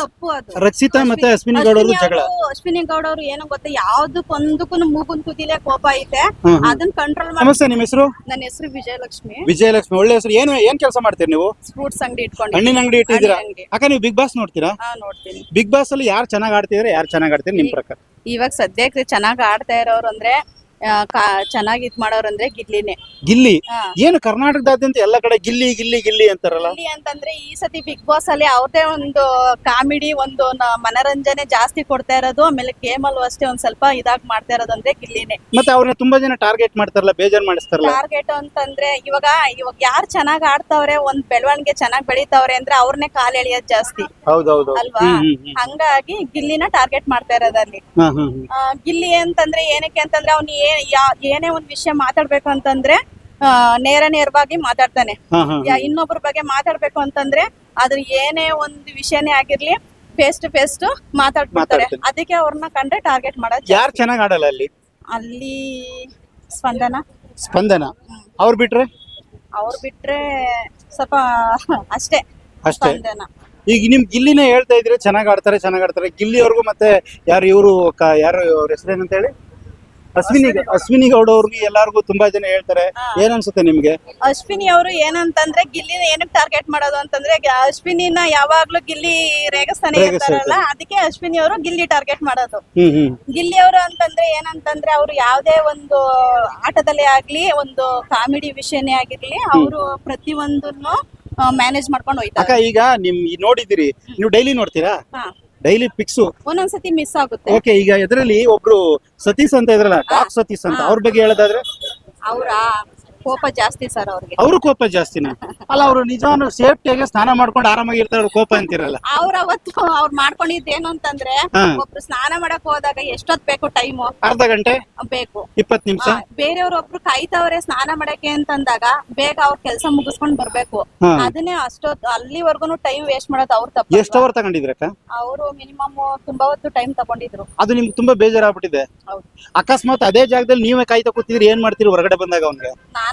ತಪ್ಪು ಅದು. ರಕ್ಷಿತಾ ಮತ್ತೆ ಅಶ್ವಿನಿ ಗೌಡ ಅವರು ಜಗಳ. ಅಶ್ವಿನಿ ಗೌಡ ಅವರು ಏನೋ ಗೊತ್ತಾ ಯಾವ್ದಕ್ಕೊಂದಕ್ಕೂ ಮೂಗುನ್ ಕುದಿಲೆ ಕೋಪ ಐತೆ. ಅದನ್ನ ಕಂಟ್ರೋಲ್ ಮಾಡಿ. ನಮಸ್ತೆ ನಿಮ್ಮ ಹೆಸರು? ನನ್ನ ಹೆಸರು ವಿಜಯಲಕ್ಷ್ಮಿ. ವಿಜಯಲಕ್ಷ್ಮಿ. ಒಳ್ಳೆ ಹೆಸರು. ಏನು ಏನ್ ಕೆಲಸ ಮಾಡ್ತೀರಿ ನೀವು? ಫ್ರೂಟ್ಸ್ ಅಂಗಡಿ ಇಟ್ಕೊಂಡು ಹಣ್ಣಿನ ಅಂಗಡಿ ಇಟ್ಟಿದ್ದೀರಾ. ಅಕ್ಕ ನೀವು ಬಿಗ್ ಬಾಸ್ ನೋಡ್ತೀರಾ? ಹಾ ನೋಡ್ತೀನಿ. ಬಿಗ್ ಬಾಸ್ ಅಲ್ಲಿ ಯಾರು ಚೆನ್ನಾಗಿ ಆಡ್ತಿದ್ರೆ ಯಾರು ಚೆನ್ನಾಗಿ ಆಡ್ತೀರಿ ನಿಮ್ ಪ್ರಕಾರ? ಇವಾಗ ಸದ್ಯಕ್ಕೆ ಚೆನ್ನಾಗಿ ಆಡ್ತಾ ಇರೋರು ಅಂದ್ರೆ ಚೆನ್ನಾಗ್ ಇದ್ ಮಾಡೋರ್ ಅಂದ್ರೆ ಗಿಲ್ಲಿನೇ. ಗಿಲ್ಲಿ? ಏನು ಕರ್ನಾಟಕದಾದ್ಯಂತ ಎಲ್ಲ ಕಡೆ ಗಿಲ್ಲಿ ಗಿಲ್ಲಿ ಗಿಲ್ಲಿ ಅಂತಾರಲ್ಲ? ಗಿಲ್ಲಿ ಅಂತಂದ್ರೆ ಈ ಸತಿ ಬಿಗ್ ಬಾಸ್ ಅಲ್ಲಿ ಅವ್ರದೇ ಒಂದು ಕಾಮಿಡಿ ಒಂದು ನ- ಮನರಂಜನೆ ಜಾಸ್ತಿ ಕೊಡ್ತಾ ಇರೋದು ಆಮೇಲೆ ಗೇಮ್ ಅಲ್ಲೂ ಅಷ್ಟೇ ಒಂದ್ ಸ್ವಲ್ಪ ಇದಾಗ್ ಮಾಡ್ತಾ ಇರೋದು ಅಂದ್ರೆ ಗಿಲ್ಲಿನೇ. ಮತ್ತೆ ಅವ್ರನ್ನ ತುಂಬಾ ಜನ ಟಾರ್ಗೆಟ್ ಮಾಡ್ತಾರಲ್ಲ ಬೇಜಾರ್ ಮಾಡಿಸ್ತಾರಲ್ಲ? ಟಾರ್ಗೆಟ್ ಅಂತಂದ್ರೆ ಇವಾಗ ಇವಾಗ ಯಾರು ಚೆನ್ನಾಗ್ ಆಡ್ತಾವ್ರೆ ಒಂದ್ ಬೆಳವಣಿಗೆ ಚೆನ್ನಾಗ್ ಬೆಳಿತಾವ್ರೆ ಅಂದ್ರೆ ಅವ್ರನ್ನೇ ಕಾಲ್ ಎಳಿಯೋದ್ ಜಾಸ್ತಿ. ಹೌದೌದು ಅಲ್ವಾ? ಹಂಗಾಗಿ ಗಿಲ್ಲಿನ ಟಾರ್ಗೆಟ್ ಮಾಡ್ತಾ ಇರೋದಲ್ಲಿ ಆ, ಗಿಲ್ಲಿ ಅಂತಂದ್ರೆ ಏನಕ್ಕೆ ಅಂತಂದ್ರೆ ಅವ್ನು ಯಾ- ಏನೇ ಒಂದ್ ವಿಷಯ ಮಾತಾಡ್ಬೇಕು ಅಂತಂದ್ರೆ ನೇರ ನೇರವಾಗಿ ಮಾತಾಡ್ತಾನೆ. ಇನ್ನೊಬ್ಬರ ಇನ್ನೊಬ್ರ ಬಗ್ಗೆ ಮಾತಾಡ್ಬೇಕು ಅಂತಂದ್ರೆ ಅದ್ರ ಏನೇ ಒಂದ್ ವಿಷಯನೇ ಆಗಿರ್ಲಿ ಫೇಸ್ ಟು ಫೇಸ್ ಮಾತಾಡ್ಬಿಡ್ತಾರೆ ಮಾತಾಡ್ತಾನೆ. ಅದಕ್ಕೆ ಅವ್ರನ್ನ ಕಂಡ್ರೆ ಟಾರ್ಗೆಟ್ ಮಾಡೋದು ಯಾರು ಚೆನ್ನಾಗಿ ಆಡಲ್ಲ ಅಲ್ಲಿ? ಅಲ್ಲಿ ಸ್ಪಂದನ? ಸ್ಪಂದನ? ಅವ್ರು ಬಿಟ್ರೆ? ಅವ್ರು ಬಿಟ್ರೆ ಸ್ವಲ್ಪ ಅಷ್ಟೇ ಅಷ್ಟೇ. ಸ್ಪಂದನ. ಈಗ ನಿಮ್ ಗಿಲ್ಲಿನೇ ಹೇಳ್ತಾ ಇದ್ರೆ ಚೆನ್ನಾಗಿ ಆಡ್ತಾರೆ ಚೆನ್ನಾಗಿ ಆಡ್ತಾರೆ. ಗಿಲ್ಲಿ ಅವ್ರಿಗೂ ಮತ್ತೆ ಯಾರು ಇವರು ಯಾರು ಅವ್ರ ಹೆಸರೇನಂತ ಹೇಳಿ ಅಶ್ವಿನಿ ಅಶ್ವಿನಿ ಗೌಡ ಅವ್ರಿಗೆ ಎಲ್ಲಾರ್ಗು ತುಂಬಾ ಜನ ಹೇಳ್ತಾರೆ. ಏನ್ ಅನ್ಸುತ್ತೆ ನಿಮ್ಗೆ? ಅಶ್ವಿನಿ ಅವರು ಏನಂತಂದ್ರೆ ಗಿಲ್ಲಿನ ಏನಕ್ಕೆ ಟಾರ್ಗೆಟ್ ಮಾಡೋದು ಅಂತಂದ್ರೆ ಅಶ್ವಿನಿನ ಯಾವಾಗ್ಲೂ ಗಿಲ್ಲಿ ರೇಗಸ್ತಾನೆ ರೇಗಿಸ್ತಾ ಇರ್ತಾರಲ್ಲ ಅದಕ್ಕೆ ಅಶ್ವಿನಿ ಅವರು ಗಿಲ್ಲಿ ಟಾರ್ಗೆಟ್ ಮಾಡೋದು. ಗಿಲ್ಲಿ ಅವರು ಅಂತಂದ್ರೆ ಏನಂತಂದ್ರೆ ಅವರು ಯಾವ್ದೇ ಒಂದು ಆಟದಲ್ಲೇ ಆಗ್ಲಿ ಒಂದು ಕಾಮಿಡಿ ವಿಷಯನೇ ಆಗಿರ್ಲಿ ಅವರು ಪ್ರತಿಯೊಂದನ್ನು ಮ್ಯಾನೇಜ್ ಮಾಡ್ಕೊಂಡು ಹೋಯ್ತಾರೆ. ಈಗ ನಿಮ್ ನೋಡಿದಿರಿ ನೀವು ಡೈಲಿ ನೋಡ್ತೀರಾ? ಡೈಲಿ ಪಿಕ್ಸು ಒಂದೊಂದ್ಸತಿ ಮಿಸ್ ಆಗುತ್ತೆ. ಓಕೆ ಈಗ ಇದರಲ್ಲಿ ಒಬ್ರು ಸತೀಶ್ ಅಂತ ಇದ್ರಲ್ಲ ಡಾಕ್ ಸತೀಶ್ ಅಂತ ಅವ್ರ ಬಗ್ಗೆ ಹೇಳೋದಾದ್ರೆ? ಅವ್ರ? ಕೋಪ ಜಾಸ್ತಿ ಸರ್ ಅವ್ರಿಗೆ. ಅವ್ರ ಕೋಪ ಜಾಸ್ತಿನ? ಅಲ್ಲ ಅವರು ನಿಜವಾಗ್ಲೂ ಸೇಫ್ಟಿಯಾಗಿ ಸ್ನಾನ ಮಾಡ್ಕೊಂಡು ಆರಾಮಾಗಿ ಇರ್ತಾರೆ ಅವ್ರ ಕೋಪ ಅಂತಿರಲ್ಲ? ಅವ್ರ ಅವತ್ತು ಅವ್ರು ಮಾಡ್ಕೊಂಡಿದ್ದೇನು ಅಂತಂದ್ರೆ ಹಾ. ಒಬ್ರು ಸ್ನಾನ ಮಾಡಕ್ ಹೋದಾಗ ಎಷ್ಟೊತ್ ಬೇಕು ಟೈಮ್ ಅರ್ಧ ಗಂಟೆ? ಬೇಕು. ಇಪ್ಪತ್ತು ನಿಮಿಷ? ಬೇರೆಯವ್ರೊಬ್ರು ಕಾಯ್ತವ್ರೆ ಸ್ನಾನ ಮಾಡಕ್ಕೆ ಅಂತಂದಾಗ ಬೇಗ ಅವ್ರ ಕೆಲಸ ಮುಗಿಸ್ಕೊಂಡ್ ಬರ್ಬೇಕು. ಹಾ. ಅದನ್ನೇ ಅಷ್ಟೊತ್ತು ಅಲ್ಲಿವರ್ಗುನು ಟೈಮ್ ವೇಸ್ಟ್ ಮಾಡೋದು ಅವ್ರ ತಪ್ಪು ಎಷ್ಟು ಅವರ್ ತಗೊಂಡಿದ್ರಕ್ಕ ಅವರು ಮಿನಿಮಮ್ ತುಂಬಾ ಹೊತ್ತು ಟೈಮ್ ತಗೊಂಡಿದ್ರು. ಅದು ನಿಮ್ಗೆ ತುಂಬಾ ಬೇಜಾರಾಗ್ಬಿಟ್ಟಿದೆ? ಹೌದು. ಅಕಸ್ಮಾತ್ ಅದೇ ಜಾಗದಲ್ಲಿ ನೀವೇ ಕಾಯ್ತಾ ಕೂತಿದ್ರಿ ಏನ್ ಮಾಡ್ತೀರಿ ಹೊರಗಡೆ ಬಂದಾಗ ಅವ್ನಿಗೆ? ನಾನ್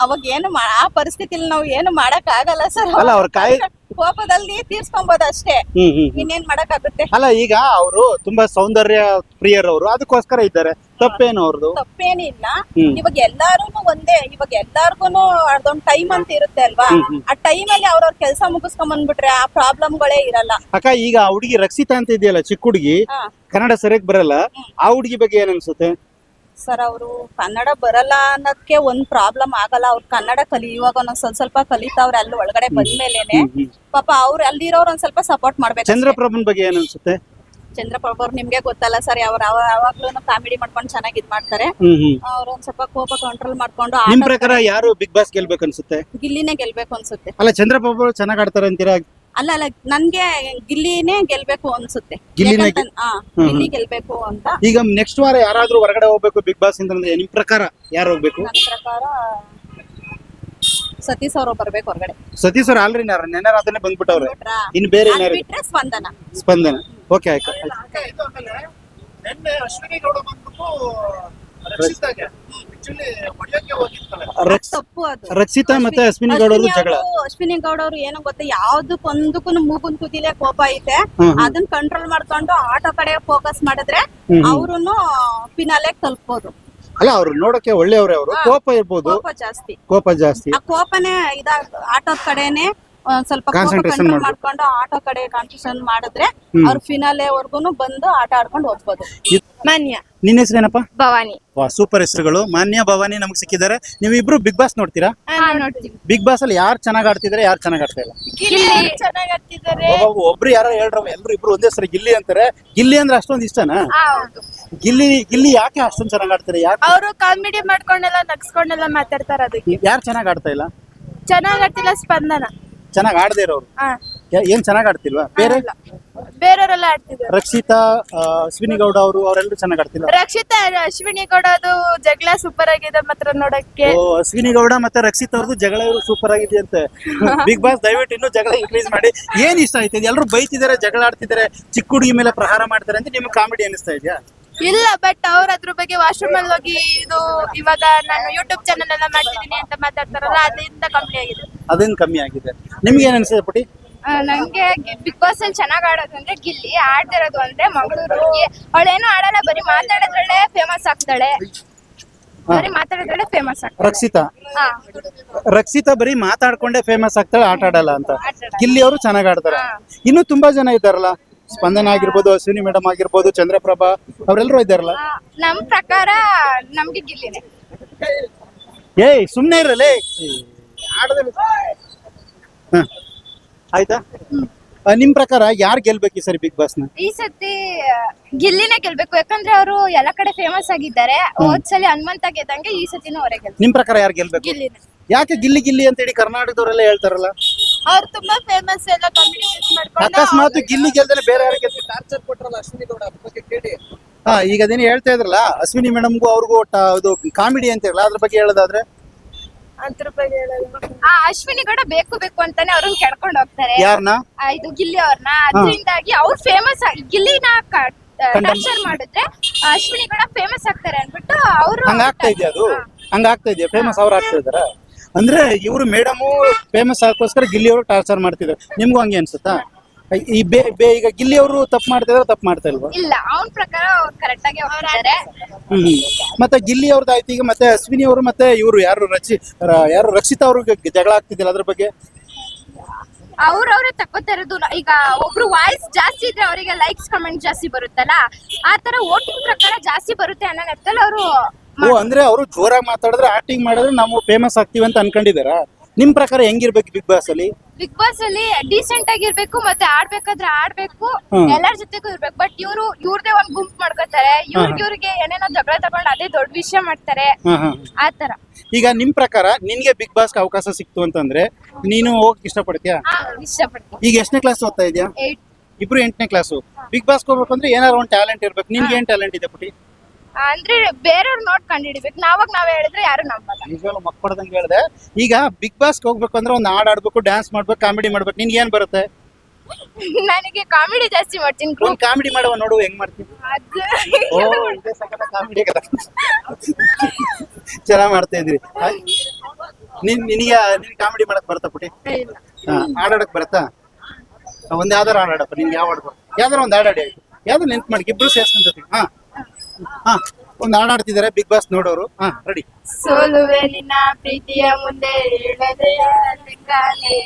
ಅವಾಗ ಏನು ಮಾ- ಆ ಪರಿಸ್ಥಿತಿಲಿ ನಾವು ಏನು ಮಾಡಕ್ ಆಗಲ್ಲ ಸರ್. ಅಲ್ಲ ಅವ್ರ ಕಾಯಿ ಕೋಪದಲ್ಲಿ ತೀರ್ಸ್ಕೊಂಬೋದು ಅಷ್ಟೇ. ಹ್ಮ್ ಹ್ಮ್ ಹ್ಮ್. ಇನ್ನೇನ್ ಮಾಡಕ್ ಆಗುತ್ತೆ? ಅಲ್ಲ ಈಗ ಅವರು ತುಂಬಾ ಸೌಂದರ್ಯ ಪ್ರಿಯರವರು ಅದಕ್ಕೋಸ್ಕರ ಇದ್ದಾರೆ. ತಪ್ಪೇನು ಅವ್ರದ್ದು ತಪ್ಪೇನಿಲ್ಲ ಹ್ಮ್. ಇವಾಗ ಎಲ್ಲಾರು ಒಂದೇ ಇವಾಗ ಎಲ್ಲಾರ್ಗುನು ಅದೊಂದ್ ಟೈಮ್ ಅಂತ ಇರುತ್ತೆ ಅಲ್ವಾ? ಹ್ಮ್, ಹ್ಮ್. ಆ ಟೈಮ್ ಅಲ್ಲಿ ಅವ್ರವ್ರ ಕೆಲಸ ಮುಗಿಸ್ಕೊಂಡ್ ಬಂದ್ಬಿಟ್ರೆ ಆ ಪ್ರಾಬ್ಲಮ್ಗಳೇ ಇರಲ್ಲ. ಅಕ್ಕ ಈಗ ಆ ಹುಡುಗಿ ರಕ್ಷಿತಾ ಅಂತ ಇದೆಯಲ್ಲ ಚಿಕ್ಕ ಹುಡುಗಿ ಹಾ. ಕನ್ನಡ ಸರಿಯಾಗಿ ಬರಲ್ಲ. ಆ ಹುಡುಗಿ ಬಗ್ಗೆ ಏನ್ ಅನ್ಸುತ್ತೆ? ಸರ್ ಅವರು ಕನ್ನಡ ಬರಲ್ಲ ಅನ್ನೋದಕ್ಕೆ ಒಂದ್ ಪ್ರಾಬ್ಲಮ್ ಆಗಲ್ಲ. ಅವ್ರು ಕನ್ನಡ ಕಲಿ ಇವಾಗ ಒಂದ್ ಸ್ವಲ್ಪ ಸ್ವಲ್ಪ ಕಲಿತಾವ್ರೆ ಅಲ್ಲಿ ಒಳಗಡೆ ಬಂದ್ಮೇಲೆನೆ. ಪಾಪ ಅವ್ರು ಅಲ್ಲಿರೋರು ಒಂದ್ ಸ್ವಲ್ಪ ಸಪೋರ್ಟ್ ಮಾಡ್ಬೇಕು ಚಂದ್ರಪ್ರಭನ್ ಬಗ್ಗೆ ಏನ್ ಅನ್ಸುತ್ತೆ? ಚಂದ್ರಪ್ರಭು ಅವ್ರು ನಿಮ್ಗೆ ಗೊತ್ತಲ್ಲ ಸರ್ ಅವ್ರು ಯಾವಾಗ್ಲೂ ಕಾಮಿಡಿ ಮಾಡ್ಕೊಂಡು ಚೆನ್ನಾಗಿ ಇದ್ ಮಾಡ್ತಾರೆ. ಅವ್ರು ಒಂದ್ ಸ್ವಲ್ಪ ಕೋಪ ಕಂಟ್ರೋಲ್ ಮಾಡ್ಕೊಂಡು ನಿಮ್ ಪ್ರಕಾರ ಯಾರು ಬಿಗ್ ಬಾಸ್ ಗೆಲ್ಬೇಕು ಅನ್ಸುತ್ತೆ? ಗಿಲ್ಲಿನೇ ಗೆಲ್ಬೇಕು ಅನ್ಸುತ್ತೆ. ಅಲ್ಲ ಚಂದ್ರಪ್ರಭು ಚೆನ್ನಾಗಿ ಆಡ್ತಾರೆ ಅಂತೀರಾ? ಅಲ್ಲ ಅಲ್ಲ ನನ್ಗೆ ಗಿಲ್ಲಿನೇ ಗೆಲ್ಬೇಕು ಅನ್ಸುತ್ತೆ. ಗಿಲ್ಲಿನೇ ಗಿಲ್ಲಿ ಗೆಲ್ಬೇಕು ಅಂತ. ಈಗ ನೆಕ್ಸ್ಟ್ ವಾರ ಯಾರಾದ್ರೂ ಹೊರಗಡೆ ಹೋಗ್ಬೇಕು ಬಿಗ್ ಬಾಸ್ ಇಂದ ನಿಮ್ ಪ್ರಕಾರ ಯಾರು ಹೋಗ್ಬೇಕು? ನನ್ನ ಪ್ರಕಾರ ಸತೀಶ್ ಅವರು ಬರ್ಬೇಕು ಹೊರಗಡೆ. ಸತೀಶ್ ಅವ್ರು ಆಲ್ರೆಡಿ ನೆನ್ನೆ ರಾತ್ರಿ ಬಂದ್ಬಿಟ್ಟವ್ರೆ. ಬಿಟ್ರಾ? ಇನ್ ಬೇರೆ ಅದ್ ಏನಾರು ಬಿಟ್ರೆ ಸ್ಪಂದನ? ಸ್ಪಂದನ? ಓಕೆ ಆಯ್ತು. ನಿನ್ನೆ ಅಶ್ವಿನಿ ಗೌಡ ಬಂದ್ಬಿಟ್ಟು ರಕ್ಷಿತಾ ಮತ್ತೆ ಅಶ್ವಿನಿ ಗೌಡ ಅವರು ಜಗಳ. ಅಶ್ವಿನಿ ಗೌಡ ಅವರು ಏನೋ ಗೊತ್ತಾ ಯಾವ್ದಕ್ಕೊಂದಕ್ಕೂ ಮೂಗುನ್ ಕುದಿಲೆ ಕೋಪ ಐತೆ. ಅದನ್ನ ಕಂಟ್ರೋಲ್ ಮಾಡ್ಕೊಂಡು ಆಟೋ ಕಡೆ ಫೋಕಸ್ ಮಾಡಿದ್ರೆ ಅವ್ರು ಫಿನಾಲೆ ತಲುಪ್ಬೋದು. ಅಲ್ಲ ಅವ್ರು ನೋಡಕ್ಕೆ ಒಳ್ಳೆಯವ್ರೆ ಅವರು. ಕೋಪ ಇರ್ಬೋದು. ಕೋಪ ಜಾಸ್ತಿ. ಕೋಪ ಜಾಸ್ತಿ. ಆ ಕೋಪನೇ ಇದಾಗ ಆಟೋದ್ ಕಡೆನೆ ಒಂದ್ ಸ್ವಲ್ಪ ಕೋಪ Concentration ಕಂಟ್ರೋಲ್ ಮಾಡ್ಬೇಕು. ಮಾಡ್ಕೊಂಡು ಆಟೋ ಕಡೆ ಕಾನ್ಸಂಟ್ರೇಷನ್ ಮಾಡಿದ್ರೆ. ಅವ್ರ ಫಿನಾಲೆ ವರ್ಗುನು ಬಂದು ಆಟ ಆಡ್ಕೊಂಡು ಹೋಗ್ಬೋದು. ಮಾನ್ಯ. ನಿನ್ನ ಹೆಸರೇನಪ್ಪ? ಭವಾನಿ. ವಾ ಸೂಪರ್ ಹೆಸರುಗಳು. ಮಾನ್ಯ ಭವಾನಿ ನಮ್ಗೆ ಸಿಕ್ಕಿದ್ದಾರೆ. ನೀವು ಇಬ್ರು ಬಿಗ್ ಬಾಸ್ ನೋಡ್ತೀರಾ ನೋಡ್ತೀವಿ ಬಿಗ್ ಬಾಸ್ ಅಲ್ಲಿ ಯಾರು ಚೆನ್ನಾಗಿ ಆಡ್ತಿದ್ರೆ ಯಾರು ಚೆನ್ನಾಗಿ ಆಡ್ತಾ ಇಲ್ಲ? ಚೆನ್ನಾಗಿ ಆಡ್ತಿದ್ದಾರೆ ಒಬ್ಬ- ಒಬ್ರು ಯಾರೋ ಹೇಳ್ರ ಎಲ್ರು ಇಬ್ರು ಒಂದೇ ಸರಿ ಗಿಲ್ಲಿ ಅಂತಾರೆ. ಗಿಲ್ಲಿ ಅಂದ್ರೆ ಅಷ್ಟೊಂದು ಇಷ್ಟನಾ? ಹೌದು. ಗಿಲ್ಲಿ ಗಿಲ್ಲಿ ಯಾಕೆ ಅಷ್ಟೊಂದು ಚೆನ್ನಾಗಿ ಆಡ್ತಾರೆ? ಯಾಕೆ ಅವರು ಕಾಮಿಡಿ ಮಾಡ್ಕೊಂಡೆಲ್ಲ ನಗ್ಸ್ಕೊಂಡೆಲ್ಲ ಮಾತಾಡ್ತಾರ ಅದಕ್ಕೆ. ಯಾರು ಚೆನ್ನಾಗಿ ಆಡ್ತಾ ಇಲ್ಲ? ಚೆನ್ನಾಗ್ ಆಡ್ತಿಲ್ಲ ಸ್ಪಂದನ. ಚೆನ್ನಾಗ್ ಆಡದೇ ಇರೋರು. ಏನ್ ಚೆನ್ನಾಗಿ ಆಡ್ತಿಲ್ವಾ? ಬೇರೆ? ಬೇರೆಯವರೆಲ್ಲ ಆಡ್ತಿದ್ದಾರೆ. ರಕ್ಷಿತಾ ಅಶ್ವಿನಿ ಗೌಡ ಅವರು ಅವರೆಲ್ಲರೂ ಚೆನ್ನಾಗಿ ಆಡ್ತಿಲ್ಲ ರಕ್ಷಿತಾ ಅಶ್ವಿನಿ ಗೌಡ ಅದು ಜಗಳ ಸೂಪರ್ ಆಗಿದೆ ಮಾತ್ರ ನೋಡಕ್ಕೆ ಓ ಅಶ್ವಿನಿ ಗೌಡ ಮತ್ತೆ ರಕ್ಷಿತ್ ಅವ್ರದ್ದು ಜಗಳ ಸೂಪರ್ ಆಗಿದೆ ಅಂತೆ ಬಿಗ್ ಬಾಸ್ ದಯವಿಟ್ಟು ಇನ್ನು ಜಗಳ ಇನ್ಕ್ರೀಸ್ ಮಾಡಿ. ಏನ್ ಇಷ್ಟ ಆಯ್ತದೆ ಎಲ್ಲರೂ ಬೈತಿದ್ದಾರೆ ಜಗಳ ಆಡ್ತಿದ್ದಾರೆ ಚಿಕ್ಕ ಹುಡುಗಿ ಮೇಲೆ ಪ್ರಹಾರ ಮಾಡ್ತಾರೆ ಅಂತ ನಿಮ್ಗೆ ಕಾಮಿಡಿ ಅನಿಸ್ತಾ ಇದೆಯಾ? ಇಲ್ಲ ಬಟ್ ಅವ್ರ ಅದ್ರ ಬಗ್ಗೆ ವಾಶ್ರೂಮ್ ಅಲ್ಲಿ ಹೋಗಿ ಇದು ಇವಾಗ ನಾನು ಯೂಟ್ಯೂಬ್ ಚಾನಲ್ ಎಲ್ಲ ಮಾಡ್ತಿದ್ದೀನಿ ಅಂತ ಮಾತಾಡ್ತಾರಲ್ಲ ಅದರಿಂದ ಕಮ್ಮಿ ಆಗಿದೆ. ಅದೇನ್ ಕಮ್ಮಿ ಆಗಿದೆ? ನಿಮ್ಗೆ ಏನ್ ಅನ್ಸುತ್ತೆ ಪುಟಿ ಆ, ನಂಗೆ ಬಿಗ್ ಬಾಸ್ ಅಲ್ಲಿ ಚೆನ್ನಾಗ್ ಆಡೋದು ಅಂದ್ರೆ ಗಿಲ್ಲಿ ಆಡ್ತಿರೋದು ಅಂದ್ರೆ ಮಂಗಳೂರು. ಅವಳೇನು ಆಡಲ್ಲ ಬರೀ ಮಾತಾಡೋದ್ರಲ್ಲೇ ಫೇಮಸ್ ಆಗ್ತಾಳೆ. ಬರೀ ಮಾತಾಡೋದ್ರಲ್ಲೇ ಫೇಮಸ್ ಆಗ್ತಾಳೆ. ರಕ್ಷಿತಾ? ಹಾ. ರಕ್ಷಿತಾ ಬರೀ ಮಾತಾಡ್ಕೊಂಡೇ ಫೇಮಸ್ ಆಗ್ತಾಳೆ ಆಟ ಆಡಲ್ಲ ಅಂತ. ಗಿಲ್ಲಿ ಅವರು ಚೆನ್ನಾಗ್ ಆಡ್ತಾರೆ. ಇನ್ನು ತುಂಬಾ ಜನ ಇದ್ದಾರಲ್ಲ ಸ್ಪಂದನ ಆಗಿರ್ಬೋದು ಅಶ್ವಿನಿ ಮೇಡಮ್ ಆಗಿರ್ಬೋದು ಚಂದ್ರಪ್ರಭಾ ಅವರೆಲ್ಲರೂ ಇದ್ದಾರಲ್ಲ? ನಮ್ ಪ್ರಕಾರ ನಮ್ಗೆ ಗಿಲ್ಲಿನೇ ಏಯ್ ಸುಮ್ನೆ ಇರಲೇ. ಆಯ್ತಾ? ಆ, ನಿಮ್ ಪ್ರಕಾರ ಯಾರು ಗೆಲ್ಬೇಕು ಈ ಸರಿ ಬಿಗ್ ಬಾಸ್ನ ಈ ಸತಿ ಗಿಲ್ಲಿನೇ ಗೆಲ್ಬೇಕು. ಯಾಕಂದ್ರೆ ಅವರು ಎಲ್ಲ ಕಡೆ ಫೇಮಸ್ ಆಗಿದ್ದಾರೆ. ಹೋದ್ಸಲಿ ಹನುಮಂತ ಗೆದ್ದಂಗೆ ಈ ಸತಿನೂ ಅವರೇ ಗೆಲ್ ನಿಮ್ ಪ್ರಕಾರ ಯಾರು ಗೆಲ್ಬೇಕು? ಗಿಲ್ಲಿನೇ. ಯಾಕೆ ಗಿಲ್ಲಿ ಗಿಲ್ಲಿ ಅಂತ ಹೇಳಿ ಕರ್ನಾಟಕದವರೆಲ್ಲ ಹೇಳ್ತಾರಲ್ಲ? ಅವ್ರು ತುಂಬಾ ಫೇಮಸ್ ಎಲ್ಲ ಕಾಂಪಿಟೇಷನ್ ಮಾಡ್ಕೊಂಡು ಅಕಸ್ಮಾತ್ ಗಿಲ್ಲಿ ಗೆಲ್ದ್ರೆ ಬೇರೆ ಯಾರು ಗೆಲ್ತಾರೆ? ಟಾರ್ಚರ್ ಕೊಟ್ರಲ್ಲ ಅಶ್ವಿನಿ ಗೌಡ ಅದ್ರ ಬಗ್ಗೆ ಕೇಳಿ. ಹಾ ಈಗ ಅದೇನು ಹೇಳ್ತಾ ಇದ್ರಲ್ಲ ಅಶ್ವಿನಿ ಮೇಡಮ್ಗೂ ಅವ್ರಿಗೂ ಅದು ಇದು ಕಾಮಿಡಿ ಅಂತ ಇರಲ್ಲ ಅದ್ರ ಬಗ್ಗೆ ಹೇಳೋದಾದ್ರೆ? ಅದ್ರ ಬಗ್ಗೆ ಹೇಳೋದು. ಆ ಅಶ್ವಿನಿ ಕೂಡ ಬೇಕು ಬೇಕು ಅಂತಾನೆ ಅವ್ರನ್ನ ಕೆಡ್ಕೊಂಡು ಹೋಗ್ತಾರೆ. ಯಾರನ್ನ ಆ, ಇದು ಗಿಲ್ಲಿ ಅವ್ರನ್ನ. ಅದರಿಂದಾಗಿ ಅವ್ರು ಫೇಮಸ್ ಗಿಲ್ಲಿನ ಟಾರ್ಚರ್ ಟರ್ಚರ್ ಮಾಡಿದ್ರೆ ಆ, ಅಶ್ವಿನಿ ಕೂಡ ಫೇಮಸ್ ಆಗ್ತಾರೆ ಅನ್ಬಿಟ್ಟು ಅವರು ಹಂಗಾಗ್ತಾ ಇದೆಯಾ ಅದು? ಹಂಗಾಗ್ತಾ ಇದೆಯಾ? ಫೇಮಸ್ ಅವ್ರು ಆಗ್ತಾ ಇದಾರ ಅಂದ್ರೆ ಇವರು ಮೇಡಮು ಫೇಮಸ್ ಆಗೋಸ್ಕರ ಗಿಲ್ಲಿ ಅವರು ಟಾರ್ಚರ್ ಮಾಡ್ತಿದ್ದಾರೆ. ನಿಮ್ಗೂ ಹಂಗೆ ಅನ್ಸುತ್ತಾ? ಈ ಬೇ ಬೇ ಈಗ ಗಿಲ್ಲಿ ಅವರು ತಪ್ಪು ಮಾಡ್ತಿದಾರೆ ತಪ್ಪು ಮಾಡ್ತಾ ಇಲ್ವಾ? ಇಲ್ಲ ಅವನ ಪ್ರಕಾರ ಅವ್ರು ಕರೆಕ್ಟ್ ಆಗಿ ಹೋಗ್ತಾರೆ ಹ್ಮ್. ಮತ್ತೆ ಗಿಲ್ಲಿ ಅವ್ರದ್ದು ಆಯ್ತು ಈಗ ಮತ್ತೆ ಅಶ್ವಿನಿ ಅವರು ಮತ್ತೆ ಇವರು ಯಾರು ರಚಿ ರ- ಯಾರು ರಕ್ಷಿತಾ ಅವ್ರಿಗೆ ಜಗಳ ಆಗ್ತಿದ್ದಿಲ್ಲ ಅದ್ರ ಬಗ್ಗೆ? ಅವ್ರವ್ರೆ ತಕ್ಕೋತಾ ಇರೋದು ಈಗ ಒಬ್ರು ವಾಯ್ಸ್ ಜಾಸ್ತಿ ಇದ್ರೆ ಅವರಿಗೆ ಲೈಕ್ಸ್ ಕಮೆಂಟ್ ಜಾಸ್ತಿ ಬರುತ್ತಲ್ಲ? ಆ ತರ ವೋಟಿಂಗ್ ಪ್ರಕಾರ ಜಾಸ್ತಿ ಬರುತ್ತೆ ಅನ್ನೋ ನೆಪದಲ್ಲಿ ಅವರು ಓ ಅಂದ್ರೆ ಅವರು ಜೋರಾಗಿ ಮಾತಾಡಿದ್ರೆ ಆಕ್ಟಿಂಗ್ ಮಾಡಿದ್ರೆ ನಾವು ಫೇಮಸ್ ಆಗ್ತೀವಿ ಅಂತ ಅನ್ಕೊಂಡಿದಾರ ನಿಮ್ ಪ್ರಕಾರ ಹೆಂಗಿರ್ಬೇಕು ಬಿಗ್ ಬಾಸ್ ಅಲ್ಲಿ? ಬಿಗ್ ಬಾಸ್ ಅಲ್ಲಿ ಡೀಸೆಂಟ್ ಆಗಿರ್ಬೇಕು ಮತ್ತೆ ಆಡ್ಬೇಕಾದ್ರೆ ಆಡ್ಬೇಕು ಎಲ್ಲಾರ ಜೊತೆಗೂ ಇರ್ಬೇಕು. ಬಟ್ ಇವರು ಇವ್ರದೇ ಒಂದ್ ಗುಂಪು ಮಾಡ್ಕೋತಾರೆ. ಇವ್ರಿಗೆ ಇವ್ರಿಗೆ ಏನೇನೋ ಜಗಳ ತಗೊಂಡು ಅದೇ ದೊಡ್ಡ ವಿಷಯ ಮಾಡ್ತಾರೆ. ಆತರ ಈಗ ನಿಮ್ ಪ್ರಕಾರ ನಿನ್ಗೆ ಬಿಗ್ ಬಾಸ್ ಅವಕಾಶ ಸಿಕ್ತು ಅಂತಂದ್ರೆ ನೀನು ಹೋಗಕ್ ಇಷ್ಟಪಡ್ತೀಯಾ? ಇಷ್ಟಪಡ್ತೀನಿ. ಈಗ ಎಷ್ಟನೇ ಕ್ಲಾಸ್ ಓದ್ತಾ ಇದೆಯಾ? ಇಬ್ರು ಎಂಟನೇ ಕ್ಲಾಸು ಬಿಗ್ ಬಾಸ್ ಹೋಗ್ಬೇಕಂದ್ರೆ ಏನಾದ್ರು ಒಂದ್ ಟ್ಯಾಲೆಂಟ್ ಇರ್ಬೇಕು. ನಿನ್ಗೆ ಏನ್ ಟ್ಯಾಲೆಂಟ್ ಇದೆ ಪುಟಿ ಅಂದ್ರೆ ಬೇರೆಯವ್ರು ನೋಡ್ ಕಂಡಿಡಿಬೇಕು. ನಾವಾಗ ನಾವ್ ಹೇಳಿದ್ರೆ ಯಾರು ನಂಬಲ್ಲ. ನಿಜವಾಗ್ಲೂ ಹೇಳಿದೆ ಹೇಳ್ದೆ. ಈಗ ಬಿಗ್ ಬಾಸ್ ಹೋಗ್ಬೇಕು ಅಂದ್ರೆ ಒಂದು ಹಾಡ್ ಆಡ್ಬೇಕು ಡ್ಯಾನ್ಸ್ ಮಾಡ್ಬೇಕು ಕಾಮಿಡಿ ಮಾಡ್ಬೇಕು. ನಿನ್ಗೆ ಏನ್ ಬರುತ್ತೆ? ನನಗೆ ಕಾಮಿಡಿ ಜಾಸ್ತಿ ಮಾಡ್ತೀನಿ. ಒಂದ್ ಕಾಮಿಡಿ ಮಾಡುವ ನೋಡು ಹೆಂಗ್ ಮಾಡ್ತೀನಿ ಅದು ಓ ಇದೇ ಸಕಲ ಕಾಮಿಡಿ ಚೆನ್ನಾಗ್ ಮಾಡ್ತಾ ಇದ್ರಿ ನಿನ್ ನಿನಗೆ ನಿನ್ ಕಾಮಿಡಿ ಮಾಡಕ್ ಬರುತ್ತಾ ಪುಟಿ ಇಲ್ಲ. ಹಾ, ಹಾಡಾಡಕ್ ಬರುತ್ತಾ? ಒಂದ್ ಯಾವ್ದಾರು ಹಾಡಾಡಪ್ಪ ನಿನ್ಗೆ ಯಾವ ಹಾಡು ಬರುತ್ತೆ? ಯಾವ್ದಾರು ಒಂದ್ ಹಾಡಾಡಿ ಆಯ್ತು. ಯಾವ್ದು ನೆನ್ಪು ಮಾಡಿ ಇಬ್ರು ಸೇರ್ಸ್ಕೊಂಡ್ ಹಾ. ಹಾ, ಒಂದು ಹಾಡಾಡ್ತಿದಾರೆ ಬಿಗ್ ಬಾಸ್ ನೋಡೋರು. ರೆಡಿ ಸೋಲುವೆ ನಿನ್ನ ಪ್ರೀತಿಯ ಮುಂದೆ ಹೇಳದೆಯ ಲಿಂಗಾನೆ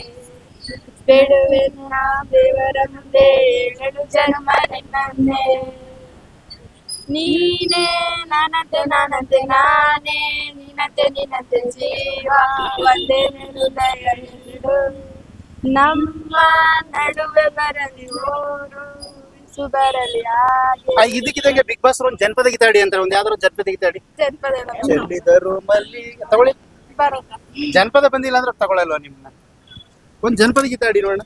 ಬೇಡುವೆ ನಿನ್ನ ದೇವರ ಮುಂದೆ ಹೇಳಲು ಜನ್ಮ ನಿನ್ನನ್ನೇ. ನೀನೇ ನಾನಂತೆ ನಾನಂತೆ ನಾನೇ ನೀನಂತೆ ನಿನ್ನಂತೆ ಜೀವ. ಒಂದೇ ನಮ್ಮ ನಡುವೆ ಬರಲಿ ಊರು ಹಾಗೆ ಇದಕ್ಕಿದಂಗೆ ಬಿಗ್ ಬಾಸ್ ಒಂದ್ ಜನಪದ ಗೀತಾಡಿ ಅಂತಾರೆ ಒಂದ್ ಯಾವ್ದಾರು ಜನಪದ ಗೀತಾಡಿ ಜನಪದ ಚೆಲ್ಲಿದರು ತಗೊಳ್ಳಿ. ಬರೋದ? ಜನಪದ ಬಂದಿಲ್ಲ ಅಂದ್ರೆ ತಗೊಳಲ್ವಾ ನಿಮ್ನ? ಒಂದ್ ಜನಪದ ಗೀತಾಡಿ ನೋಡೋಣ.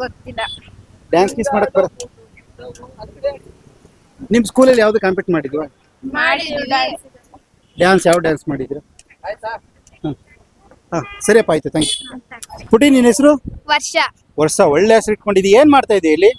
ಗೊತ್ತಿಲ್ಲ. ಡ್ಯಾನ್ಸ್ ಮಿಸ್ ಮಾಡಕ್ ಬರ ನಿಮ್ ಸ್ಕೂಲಲ್ಲಿ ಯಾವ್ದು ಕಾಂಪೀಟ್ ಮಾಡಿದ್ವಾ? ಡ್ಯಾನ್ಸ್ ಯಾವ ಡ್ಯಾನ್ಸ್ ಮಾಡಿದ್ರು? ಹಾ ಸರಿಯಪ್ಪ ಆಯ್ತು ಥ್ಯಾಂಕ್ ಯು ಪುಟಿ ನಿನ್ನ ಹೆಸರು? ವರ್ಷ. ವರ್ಷ ಒಳ್ಳೆ ಹೆಸರು ಇಟ್ಕೊಂಡಿದ್ದೀವಿ ಏನ್ ಮಾಡ್ತಾ ಇದೀಯ ಇಲ್ಲಿ?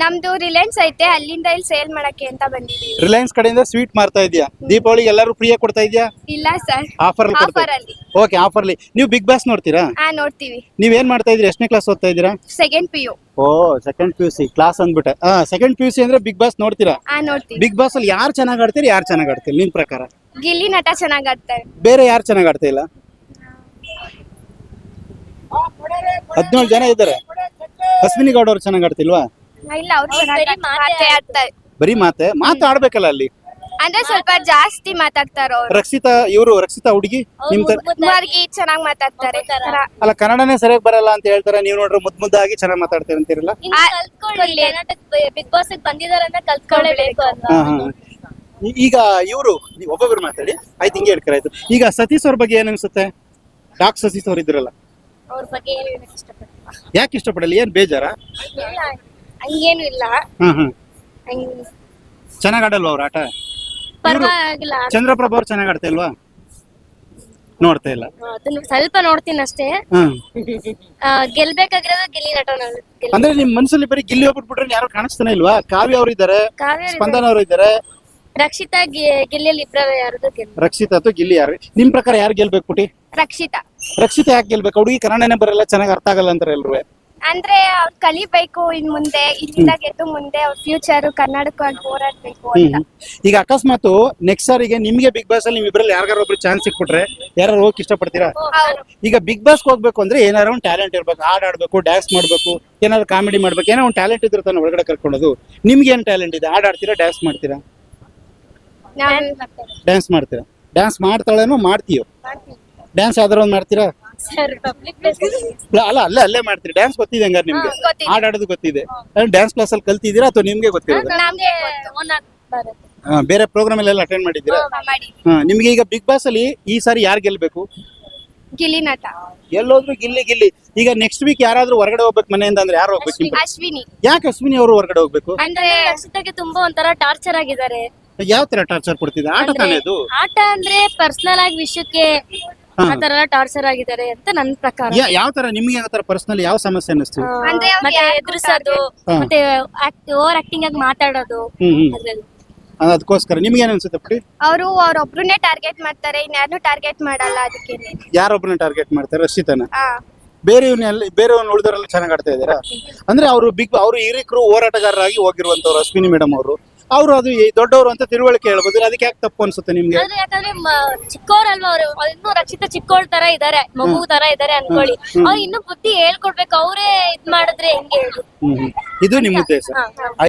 ನಮ್ದು ರಿಲಯನ್ಸ್ ಐತೆ ಅಲ್ಲಿಂದ ಇಲ್ಲಿ ಸೇಲ್ ಮಾಡಕ್ಕೆ ಅಂತ ಬಂದಿದ್ದೀವಿ. ರಿಲಯನ್ಸ್ ಕಡೆಯಿಂದ ಸ್ವೀಟ್ ಮಾಡ್ತಾ ಇದೀಯಾ ದೀಪಾವಳಿಗೆ ಎಲ್ಲರೂ ಫ್ರೀ ಕೊಡ್ತಾ ಇದೀಯಾ ಇಲ್ಲ ಸರ್ ಆಫರ್ ಆಫರ್ ಅಲ್ಲಿ ಓಕೆ ಆಫರ್ಲಿ ನೀವು ಬಿಗ್ ಬಾಸ್ ನೋಡ್ತೀರಾ? ಹಾ ನೋಡ್ತೀವಿ. ನೀವ್ ಏನ್ ಮಾಡ್ತಾ ಇದ್ದೀರಾ? ಎಷ್ಟನೇ ಕ್ಲಾಸ್ ಓದ್ತಾ ಇದ್ದೀರಾ? Second P U oh second P U C class ಅಂದ್ಬಿಟ್ಟೆ. ಹಾ ಸೆಕೆಂಡ್ ಪಿ ಯು ಸಿ ಅಂದ್ರೆ ಬಿಗ್ ಬಾಸ್ ನೋಡ್ತೀರಾ? ಹಾ ನೋಡ್ತೀವಿ. ಬಿಗ್ ಬಾಸ್ ಅಲ್ಲಿ ಯಾರು ಚೆನ್ನಾಗಿ ಆಡ್ತೀರಿ ಯಾರು ಚೆನ್ನಾಗ್ ಆಡ್ತೀರಿ? ನಿಮ್ಮ ಪ್ರಕಾರ? ಗಿಲ್ಲಿ ನಟ ಚೆನ್ನಾಗ್ ಆಡ್ತಾರೆ ಬೇರೆ ಯಾರು ಚೆನ್ನಾಗ್ ಆಡ್ತಾ ಇಲ್ಲ? ಹದಿನೇಳು ಜನ ಇದ್ದಾರೆ. ಅಶ್ವಿನಿ ಗೌಡ ಅವ್ರು ಚೆನ್ನಾಗ್ ಆಡ್ತಿಲ್ವಾ? ಇಲ್ಲ ಅವ್ರು ಚೆನ್ನಾಗಿ ಮಾತೇ ಆಡ್ತಾರೆ. ಬರೀ ಮಾತೆ? ಮಾತಾಡ್ಬೇಕಲ್ಲ ಅಲ್ಲಿ? ಅಂದ್ರೆ ಸ್ವಲ್ಪ ಜಾಸ್ತಿ ಮಾತಾಡ್ತಾರ ಅವ್ರು. ರಕ್ಷಿತಾ ಇವರು ರಕ್ಷಿತಾ ಹುಡುಗಿ? ನಿಮ್ ತರ ಮುದ್ಮಾರ್ಗಿ ಚೆನ್ನಾಗ್ ಮಾತಾಡ್ತಾರೆ. ಅಲ್ಲ ಕನ್ನಡನೇ ಸರಿಯಾಗಿ ಬರಲ್ಲ ಅಂತ ಹೇಳ್ತಾರೆ ನೀವು ನೋಡ್ರಿ ಮುದ್ ಮುದ್ದಾಗಿ ಚೆನ್ನಾಗಿ ಮಾತಾಡ್ತೀರಿ ಅಂತೀರಲ್ಲ? ಆ, ಬಿಗ್ ಬಾಸ್ ಬಂದಿದಾರೆ ಅಂತ ಕಲ್ತ್ಕೊಳ್ಳೇಬೇಕು ಅಲ್ವಾ? ಹಾ ಹಾ ಈ- ಈಗ ಇವರು ಒಬ್ಬೊಬ್ರು ಮಾತಾಡಿ. ಆಯ್ತು ಹಿಂಗೆ ಹೇಳ್ಕರ ಆಯ್ತು. ಈಗ ಸತೀಶ್ ಅವ್ರ ಬಗ್ಗೆ ಏನ್ ಅನ್ಸುತ್ತೆ? ಡಾಕ್ ಸತೀಶ್ ಅವ್ರ ಇದ್ರಲ್ಲ. ಅವ್ರ ಬಗ್ಗೆ ಏನು ಹೇಳಕ್ ಇಷ್ಟಪಡ್ತೀನಿ ಯಾಕೆ ಇಷ್ಟಪಡಲ್ಲ? ಏನ್ ಬೇಜಾರ? ಇಲ್ಲ. ಹಂಗೇನು ಇಲ್ಲ. ಹ್ಮ್ ಹ್ಮ್. ಹಂಗ್ ಚೆನ್ನಾಗ್ ಆಡಲ್ವಾ ಅವ್ರ ಆಟ? ಪರವಾಗಿಲ್ಲ. ಚಂದ್ರಪ್ರಭ ಅವ್ರು ಚೆನ್ನಾಗ್ ಆಡ್ತಾ ಇಲ್ವಾ ನೋಡ್ತಾ ಇಲ್ಲ. ಅದನ್ನ ಸ್ವಲ್ಪ ನೋಡ್ತೀನಿ ಅಷ್ಟೇ. ಹ್ಮ್. ಆ, ಗೆಲ್ಬೇಕಾಗಿರೋದು ಗಿಲ್ಲಿ ನಟ ಅಂದ್ರೆ ನಿಮ್ ಮನ್ಸಲ್ಲಿ ಬರೀ ಗಿಲ್ಲಿ ಹೋಗ್ಬಿಟ್ಬಿಟ್ರೆ ಯಾರು ಕಾಣಿಸ್ತಾನೆ ಇಲ್ವಾ? ಕಾವ್ಯ ಅವ್ರು ಇದಾರೆ ಕಾವ್ಯ ಸ್ಪಂದನ ಅವ್ರು ಇದಾರೆ. ರಕ್ಷಿತಾ ಗಿ- ಗಿಲ್ಲಿಯಲ್ಲಿ ಇಬ್ಬರ ಯಾರದು ಗೆಲ್ ರಕ್ಷಿತಾ ಅಥವಾ ಗಿಲ್ಲಿ ಯಾರು? ನಿಮ್ ಪ್ರಕಾರ ಯಾರು ಗೆಲ್ಬೇಕು ಪುಟಿ? ರಕ್ಷಿತಾ. ರಕ್ಷಿತಾ ಯಾಕೆ ಗೆಲ್ಬೇಕು? ಹುಡುಗಿ ಕನ್ನಡನೇ ಬರಲ್ಲ ಚೆನ್ನಾಗಿ ಅರ್ಥ ಆಗಲ್ಲ ಅಂತಾರೆ ಎಲ್ರು ಅಂದ್ರೆ ಅವ್ರು ಕಲಿಬೇಕು ಇನ್ ಮುಂದೆ ಇಲ್ಲಿಂದ ಗೆದ್ದು ಮುಂದೆ ಅವ್ರ ಫ್ಯೂಚರ್ ಕನ್ನಡಕ್ಕಾಗಿ ಹೋರಾಡ್ಬೇಕು ಅಂತ. ಈಗ ಅಕಸ್ಮಾತ್ ನೆಕ್ಸ್ಟ್ ಸಾರಿಗೆ ನಿಮ್ಗೆ ಬಿಗ್ ಬಾಸ್ ಅಲ್ಲಿ ನಿಮ್ ಇಬ್ರಲ್ಲಿ ಯಾರಿಗಾರ ಒಬ್ರು ಚಾನ್ಸ್ ಸಿಕ್ಬಿಟ್ರೆ ಯಾರು ಹೋಗಕ್ ಇಷ್ಟಪಡ್ತೀರಾ? ಹೌದು. ಈಗ ಬಿಗ್ ಬಾಸ್ ಹೋಗ್ಬೇಕು ಅಂದ್ರೆ ಏನಾರ ಒಂದು ಟ್ಯಾಲೆಂಟ್ ಇರ್ಬೇಕು ಹಾಡ್ ಆಡ್ಬೇಕು ಡ್ಯಾನ್ಸ್ ಮಾಡ್ಬೇಕು ಏನಾದ್ರು ಕಾಮಿಡಿ ಮಾಡ್ಬೇಕು ಏನೋ ಒಂದು ಟ್ಯಾಲೆಂಟ್ ಇದ್ರೆ ತಾನೆ ಒಳಗಡೆ ಕರ್ಕೊಳ್ಳೋದು ನಿಮ್ಗೆ ಏನ್ ಟ್ಯಾಲೆಂಟ್ ಇದೆ? ಹಾಡ್ ಆಡ್ತೀರಾ ಡ್ಯಾನ್ಸ್ ಮಾಡ್ತೀರಾ? ಡ್ಯಾನ್ಸ್ ಮಾಡ್ತೀರಾ? ಡ್ಯಾನ್ಸ್ ಮಾಡ್ತಾಳೇನೋ ಮಾಡ್ತೀಯೋ? ಡ್ಯಾನ್ಸ್ ಯಾವ್ದಾರ ಒಂದ್ ಮಾಡ್ತೀರಾ? ಸರ್ ಪಬ್ಲಿಕ್ ಪ್ಲೇಸ್ ಇಲ್ಲ, ಅಲ್ಲ ಅಲ್ಲೇ ಅಲ್ಲೇ ಮಾಡ್ತೀರಿ. ಡ್ಯಾನ್ಸ್ ಗೊತ್ತಿದೆ ಹಂಗಾರೆ ನಿಮ್ಗೆ. ಹಾ, ಗೊತ್ತಿದೆ. ಹಾಡ್ ಆಡೋದು ಗೊತ್ತಿದೆ. ಡ್ಯಾನ್ಸ್ ಕ್ಲಾಸ್ ಅಲ್ಲಿ ಕಲ್ತಿದ್ದೀರಾ ಅಥವಾ ನಿಮ್ಗೆ ಗೊತ್ತಿರೋದು? ನಮ್ಗೆ ಓನ್ ಬರುತ್ತೆ. ಹಾ, ಬೇರೆ ಪ್ರೋಗ್ರಾಮ್ ಎಲ್ಲ ಅಟೆಂಡ್ ಮಾಡಿದ್ದೀರಾ? ಮಾಡಿ ಹಾ ನಿಮ್ಗೆ ಈಗ ಬಿಗ್ ಬಾಸ್ ಅಲ್ಲಿ ಈ ಸಾರಿ ಯಾರು ಗೆಲ್ಬೇಕು? ಗಿಲ್ಲಿ ನಟ ಎಲ್ಲೋದ್ರು ಗಿಲ್ಲಿ ಗಿಲ್ಲಿ. ಈಗ ನೆಕ್ಸ್ಟ್ ವೀಕ್ ಯಾರಾದ್ರೂ ಹೊರಗಡೆ ಹೋಗ್ಬೇಕು ಮನೆಯಿಂದ ಅಂದ್ರೆ ಯಾರು ಹೋಗ್ಬೇಕು ನಿಮ್ಗೆ? ಅಶ್ವಿನಿ. ಯಾಕೆ ಅಶ್ವಿನಿ ಅವರು ಹೊರಗಡೆ ಹೋಗ್ಬೇಕು? ಅಂದ್ರೆ ರಕ್ಷಿತಾಗೆ ತುಂಬಾ ಒಂಥರ ಟಾರ್ಚರ್ ಆಗಿದ್ದಾರೆ. ಯಾವ ತರ ಟಾರ್ಚರ್ ಕೊಡ್ತಿದೆ ಆಟ ಅಂದ್ರೆ ತಾನೇ ಅದು? ಆಟ ಅಂದ್ರೆ ಪರ್ಸನಲ್ ಆಗಿ ವಿಷಯಕ್ಕೆ ಹಾ. ಆ ತರ ಎಲ್ಲ ಟಾರ್ಚರ್ ಆಗಿದ್ದಾರೆ ಅಂತ ನನ್ ಪ್ರಕಾರ. ಯಾ- ಯಾವ ತರ ನಿಮ್ಗೆ ಯಾವ ತರ ಪರ್ಸನಲ್ ಯಾವ ಸಮಸ್ಯೆ ಅನ್ನಿಸ್ತು ಆ, ಅಂದ್ರೆ ಅವ್ರು ಮತ್ತೆ ಯಾಕೋ ಎದುರಿಸೋದು ಹಾ. ಮತ್ತೆ ಓವರ್ ಆಕ್ಟಿಂಗ್ ಆಗಿ ಮಾತಾಡೋದು ಹ್ಮ್ ಹ್ಮ್. ಅದ್ರಲ್ಲಿ. ಅದ್- ಅದಕ್ಕೋಸ್ಕರ ನಿಮ್ಗೆ ಏನ್ ಅನ್ಸುತ್ತೆ ಪುಟಿ ಅವರು ಅವ್ರೊಬ್ರನ್ನೇ ಟಾರ್ಗೆಟ್ ಮಾಡ್ತಾರೆ ಇನ್ಯಾರನ್ನೂ ಟಾರ್ಗೆಟ್ ಮಾಡಲ್ಲ ಅದಕ್ಕೇನೆ. ಯಾರೊಬ್ಬರನ್ನ ಟಾರ್ಗೆಟ್ ಮಾಡ್ತಾರೆ? ರಕ್ಷಿತನ ಬೇರೆ ಬೇರೆಯವ್ನೆಲ್ಲ ಬೇರೆಯವ್ನ ಉಳಿದವರೆಲ್ಲ ಚೆನ್ನಾಗಿ ಆಡ್ತಾ ಇದಾರಾ ಅಂದ್ರೆ ಅವರು ಬಿಗ್ ಅವರು ಹಿರಿಕರು ಹೋರಾಟಗಾರರಾಗಿ ಹೋಗಿರುವಂತವ್ರು ಅಶ್ವಿನಿ ಮೇಡಮ್ ಅವರು. ಅವರು ಅದು ದೊಡ್ಡವರು ಅಂತ ತಿಳುವಳಿಕೆ ಹೇಳ್ಬೋದು. ಅದಕ್ಕೆ ಯಾಕೆ ತಪ್ಪು ಅನ್ಸುತ್ತೆ ನಿಮ್ಗೆ? ಆದ್ರೆ ಯಾಕಂದ್ರೆ ಚಿಕ್ಕವ್ರಲ್ವಾ ಅವ್ರು? ಇನ್ನೂ ರಕ್ಷಿತ ಚಿಕ್ಕವಳ ತರ ಇದಾರೆ ಮಗು ತರ ಇದಾರೆ ಅನ್ಕೊಳ್ಳಿ. ಅವ್ರು ಇನ್ನೂ ಬುದ್ಧಿ ಹೇಳ್ಕೊಡ್ಬೇಕು ಅವರೇ ಇದ್ ಮಾಡಿದ್ರೆ ಹೆಂಗೆ ಹೇಳಿ. ಇದು ನಿಮ್ಮ ಉದ್ದೇಶ.